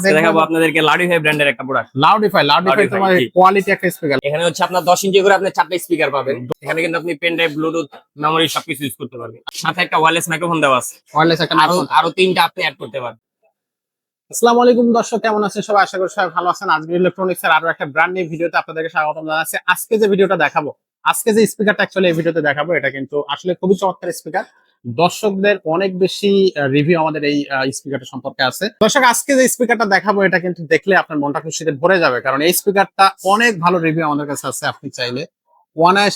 আজকে দেখাবো আপনাদেরকে লাউডিফাই ব্র্যান্ডের একটা প্রোডাক্ট লাউডিফাই লাউডিফাই তোমার কোয়ালিটি একটা স্পিকার এখানে হচ্ছে আপনার দশ ইঞ্চি করে আপনি চারটা স্পিকার পাবেন। এখানে কিন্তু আপনি পেন ড্রাইভ ব্লুটুথ মেমোরি সবকিছু ইউজ করতে পারবেন। সাথে একটা ওয়্যারলেস মাইক্রোফোন দেওয়া আছে। ওয়্যারলেস একটা আরও তিনটা আপনি অ্যাড করতে পারবেন। আসসালামু আলাইকুম দর্শক কেমন আছেন সবাই? আশা করি সবাই ভালো আছেন। আজকে ইলেকট্রনিক্স এর আরও একটা ব্র্যান্ড নিউ ভিডিওতে আপনাদেরকে স্বাগতম জানাচ্ছি। আজকে যে ভিডিওটা দেখাবো আজকে যে স্পিকারটা অ্যাকচুয়ালি এই ভিডিওতে দেখাবো এটা কিন্তু আসলে খুবই চমৎকার স্পিকার দর্শকদের অনেক বেশি রিভিউ আমাদের এই স্পিকারটা সম্পর্কে আছে। দর্শক আজকে যে স্পিকারটা দেখাবো এটা কিন্তু দেখলে আপনার মনটা খুশিতে ভরে যাবে কারণ এই স্পিকারটা অনেক ভালো রিভিউ আমাদের কাছে আছে আপনি চাইলে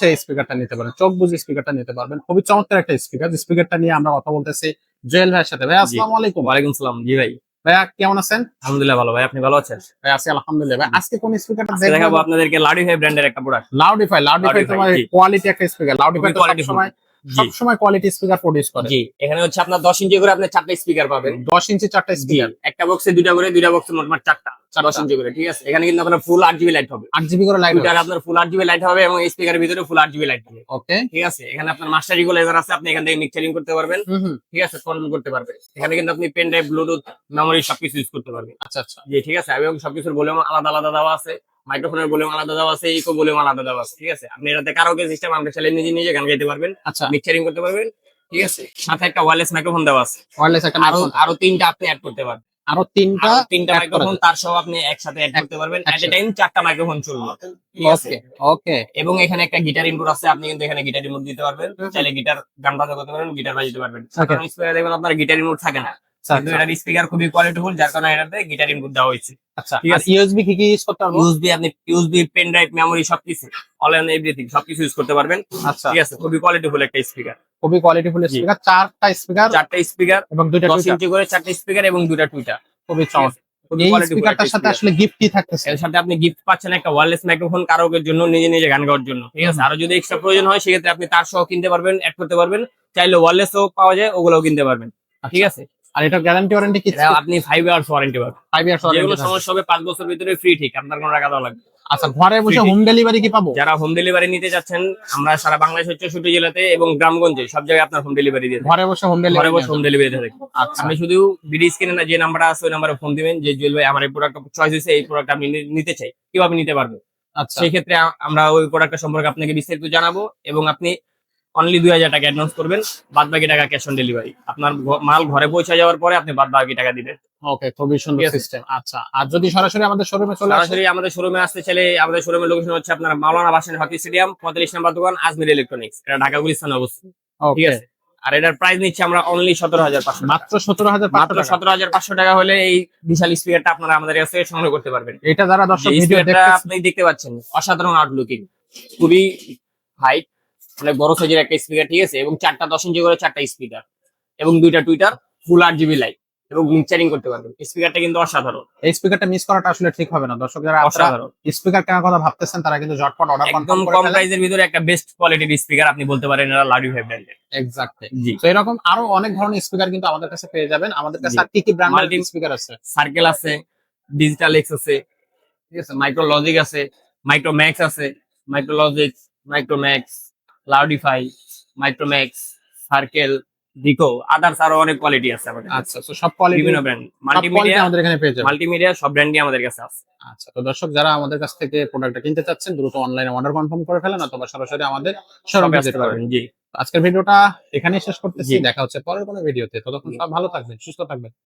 এই স্পিকারটা নিতে পারেন চোখ বুঝে স্পিকারটা নিতে পারবেন। খুবই চমৎকার একটা স্পিকার স্পিকারটা নিয়ে আমরা কথা বলতেছি জুয়েল ভাইয়ের সাথে। ভাই আসসালামু আলাইকুম। ওয়ালাইকুম সালাম জি ভাই। ভাইয়া কেমন আছেন? আলহামদুলিল্লাহ ভালো ভাই আপনি ভালো আছেন? ভাই আছি আলহামদুলিল্লাহ। ভাই আজকে কোন স্পিকারটা দেখাবো আপনাদেরকে লাউডিফাই ব্র্যান্ডের একটা প্রোডাক্ট লাউডিফাই লাউডিফাই তোমার কোয়ালিটি একটা স্পিকার লাউডিফাই তো quality সবসময় কোয়ালিটি স্পিকার প্রডিউস করে। জি এখানে হচ্ছে আপনার দশ ইঞ্চি করে আপনি চারটা স্পিকার পাবেন। দশ ইঞ্চি চারটা স্পিকার একটা বক্সে দুইটা করে দুইটা বক্সে মোটমাট চারটা। দশ ইঞ্চি করে ঠিক আছে? এখানে কিন্তু আপনার ফুল আট জিবি লাইট হবে। আট জিবি করে লাইট দুইটার আপনার ফুল আট জিবি লাইট হবে এবং স্পিকারের ভিতরে ফুল আট জিবি লাইট হবে। ওকে ঠিক আছে? এখানে আপনার মাস্টার ইকুয়ালাইজার আছে আপনি এখান থেকে মিক্সারিং করতে পারবেন। ঠিক আছে? কন্ট্রোল করতে পারবেন। এখানে কিন্তু আপনি পেন ড্রাইভ ব্লুটুথ মেমোরি সবকিছু ইউজ করতে পারবেন। আচ্ছা আচ্ছা। জি ঠিক আছে? এবং সবকিছুর ভলিউম আলাদা আলাদা দেওয়া আছে। মাইক্রোফোনের ভলিউম আলাদা দেওয়া আছে ইকো ভলিউম আলাদা দেওয়া আছে ঠিক আছে? আপনি এটাতে কারোকে সিস্টেম আপনি চাইলে নিজে নিজে গান গাইতে পারবেন। আচ্ছা। মিক্সারিং করতে পারবেন ঠিক আছে? সাথে একটা মাইক্রোফোন দেওয়া আছে। একটা আরও আরও তিনটা আপনি অ্যাড করতে পারবেন। আরও তিনটা তিনটা মাইক্রোফোন তার সহ আপনি একসাথে অ্যাড করতে পারবেন। এট এ টাইম চারটা মাইক্রোফোন চলবে। ওকে ওকে এবং এখানে একটা গিটার ইনপুট আছে আপনি কিন্তু এখানে গিটার ইনপুট দিতে পারবেন। চাইলে গিটার গান বাজা করতে পারবেন গিটার বাজাতে পারবেন। কারণ স্পিকার দেখবেন আপনার গিটার ইনপুট থাকে না। আচ্ছা, কিন্তু এটার স্পিকার খুবই কোয়ালিটিফুল যার কারণে এটাতে গিটার ইনপুট দেওয়া হয়েছে। আচ্ছা ঠিক আছে। ইউএসবি কি কি ইউজ করতে পারব ইউএসবি আপনি ইউএসবি পেন ড্রাইভ মেমোরি সবকিছু। অল এন্ড এভরিথিং সবকিছু ইউজ করতে পারবেন। আচ্ছা। ঠিক আছে? খুবই কোয়ালিটিফুল একটা স্পিকার খুবই কোয়ালিটিফুল। স্পিকার চারটা স্পিকার চারটা স্পিকার এবং দুইটা দশ ইঞ্চি করে চারটা স্পিকার এবং দুটা টুইটার খুবই চমৎকার। খুবই এই স্পিকারটার সাথে আসলে গিফট থাকতেছে। এর সাথে আপনি গিফট পাচ্ছেন একটা ওয়্যারলেস মাইক্রোফোন কারোকের জন্য নিজে নিজে গান গাওয়ার জন্য। ঠিক আছে। আরও যদি এক্সট্রা প্রয়োজন হয় সেক্ষেত্রে আপনি তার সহ কিনতে পারবেন অ্যাড করতে পারবেন। চাইলে ওয়্যারলেসও পাওয়া যায় ওগুলোও কিনতে পারবেন। ঠিক আছে? আর এটা গ্যারান্টি ওয়ারেন্টি কি? আপনি ফাইভ ইয়ার্স ওয়ারেন্টি পাবেন। ফাইভ ইয়ার্স সমস্যা হবে পাঁচ বছর ভিতরে ফ্রি ঠিক আপনার কোনো টাকা দেওয়া লাগবে। আচ্ছা ঘরে বসে হোম ডেলিভারি কি পাবো? যারা হোম ডেলিভারি নিতে যাচ্ছেন আমরা সারা বাংলাদেশের চৌষট্টি জেলাতে এবং গ্রামগঞ্জে সব জায়গায় আপনার হোম ডেলিভারি দিয়ে ঘরে বসে হোম ঘরে ডেলিভারি বসে হোম ডেলিভারি দিয়ে থাকি। আচ্ছা। আপনি শুধু বিডি স্ক্রিনে না যে নাম্বারটা আছে ওই নাম্বারে ফোন দিবেন যে জুয়েল ভাই আমার এই প্রোডাক্ট চয়েস হয়েছে এই প্রোডাক্ট আপনি নিতে চাই কীভাবে নিতে পারবেন। আচ্ছা। সেই ক্ষেত্রে আমরা ওই প্রোডাক্টটা সম্পর্কে আপনাকে বিস্তারিত জানাব এবং আপনি অনলি দুই হাজার টাকা অ্যাডভান্স করবেন বাদ বাকি টাকা ক্যাশ অন ডেলিভারি আপনার মাল ঘরে পৌঁছে যাওয়ার পরে আপনি বাদ বাকি টাকা দিবেন। ওকে খুবই সুন্দর সিস্টেম আচ্ছা আর যদি সরাসরি আমাদের শোরুমে চলে সরাসরি আমাদের শোরুমে আসতে চাইলে আমাদের শোরুমের লোকেশন হচ্ছে আপনার মাওলানা বাসন হকি স্টেডিয়াম পঁয়তাল্লিশ নাম্বার দোকান আজমির ইলেকট্রনিক্স এটা ঢাকা গুলিস্তানে অবস্থিত। ঠিক আছে? আর এটার প্রাইস নিচ্ছে আমরা অনলি সতেরো হাজার পাঁচশো মাত্র সতেরো হাজার মাত্র সতেরো হাজার পাঁচশো টাকা হলে এই বিশাল স্পিকারটা আপনারা আমাদের কাছে সংগ্রহ করতে পারবেন। এটা যারা দর্শক আপনি দেখতে পাচ্ছেন। অসাধারণ আউটলুকিং খুবই হাইট অনেক বড় সাইজের একটা স্পিকার ঠিক আছে? এবং চারটা দশ ইঞ্চি করে চারটা স্পিকার এবং দুইটা টুইটার ফুল আট জিবি লাইট এবং মিক্সারিং করতে পারবেন। স্পিকারটা কিন্তু অসাধারণ। এই স্পিকারটা মিস করাটা আসলে ঠিক হবে না। দর্শক যারা অসাধারণ। স্পিকার কেনার কথা ভাবতেছেন তারা কিন্তু ঝটপট অর্ডার একদম কম প্রাইসের ভিতরে একটা বেস্ট কোয়ালিটির স্পিকার আপনি বলতে পারেন এরা লাডি ফাইভ ব্র্যান্ডের এক্স্যাক্টলি জি। তো এরকম আরও অনেক ধরনের স্পিকার কিন্তু আমাদের কাছে পেয়ে যাবেন। আমাদের কাছে জি। আর কি কি ব্র্যান্ডের স্পিকার আছে? সার্কেল আছে ডিজিটাল এক্স আছে ঠিক আছে? মাইক্রো লজিক আছে মাইক্রো ম্যাক্স আছে Micro Logic Micromax Loudify Micromax circle ডিকো আদার্স আরও অনেক কোয়ালিটি আছে আমাদের আচ্ছা তো সব কোয়ালিটি বিভিন্ন ব্র্যান্ড মাল্টিমিডিয়া আমাদের এখানে পেয়ে যাবেন। মাল্টিমিডিয়া সব ব্র্যান্ডই আমাদের কাছে আছে। আচ্ছা তো দর্শক যারা আমাদের কাছ থেকে প্রোডাক্টটা কিনতে চাচ্ছেন দ্রুত অনলাইনে অর্ডার কনফার্ম করে ফেলেন অথবা সরাসরি আমাদের শোরুমে ভিজিট আসতে জি। আজকের ভিডিওটা এখানেই শেষ করতেছি। দেখা হচ্ছে পরের কোনো ভিডিওতে ততক্ষণ সব ভালো থাকবেন সুস্থ থাকবেন।